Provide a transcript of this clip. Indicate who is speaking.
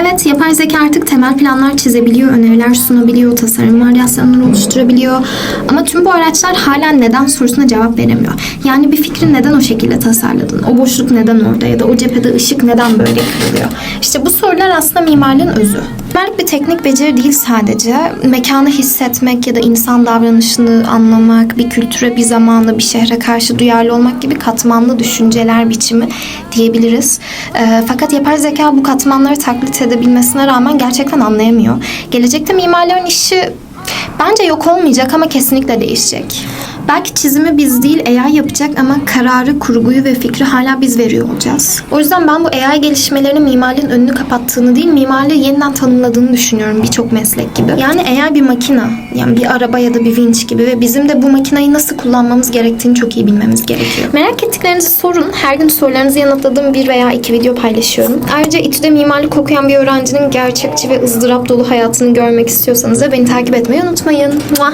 Speaker 1: Evet, yapay zeka artık temel planlar çizebiliyor, öneriler sunabiliyor, tasarım varyasyonları oluşturabiliyor. Ama tüm bu araçlar hala neden sorusuna cevap veremiyor. Yani bir fikri neden o şekilde tasarladın? O boşluk neden orada? Ya da o cephede ışık neden böyle kırılıyor? İşte bu sorular aslında mimarlığın özü. Mimarlık bir teknik beceri değil sadece. Mekanı hissetmek ya da insan davranışını anlamak, bir kültüre, bir zamana, bir şehre karşı duyarlı olmak gibi katmanlı düşünceler biçimi diyebiliriz. Ee, fakat yapay zeka bu katmanları taklit edebilmesine rağmen gerçekten anlayamıyor. Gelecekte mimarların işi bence yok olmayacak ama kesinlikle değişecek. Belki çizimi biz değil AI yapacak ama kararı, kurguyu ve fikri hala biz veriyor olacağız. O yüzden ben bu AI gelişmelerinin mimarlığın önünü kapattığını değil, mimarlığı yeniden tanımladığını düşünüyorum birçok meslek gibi. Yani AI bir makina, yani bir araba ya da bir vinç gibi ve bizim de bu makinayı nasıl kullanmamız gerektiğini çok iyi bilmemiz gerekiyor. Merak ettiklerinizi sorun. Her gün sorularınızı yanıtladığım bir veya iki video paylaşıyorum. Ayrıca İTÜ'de mimarlık okuyan bir öğrencinin gerçekçi ve ızdırap dolu hayatını görmek istiyorsanız da beni takip etmeyi unutmayın. Muah!